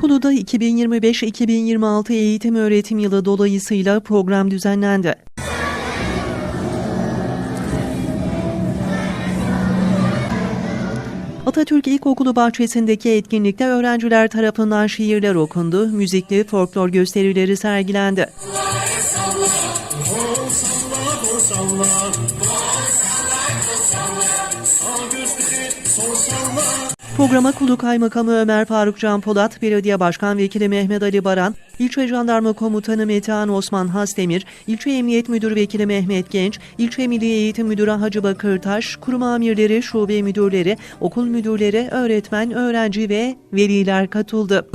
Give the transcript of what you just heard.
Kulu'da 2025-2026 eğitim öğretim yılı dolayısıyla program düzenlendi. Atatürk İlkokulu bahçesindeki etkinlikte öğrenciler tarafından şiirler okundu, müzikli folklor gösterileri sergilendi. Programa Kulu Kaymakamı Ömer Faruk Can Polat, Belediye Başkan Vekili Mehmet Ali Baran, İlçe Jandarma Komutanı Metehan Osman Hasdemir, İlçe Emniyet Müdürü Vekili Mehmet Genç, İlçe Milli Eğitim Müdürü Hacı Bakırtaş, kurum amirleri, şube müdürleri, okul müdürleri, öğretmen, öğrenci ve veliler katıldı.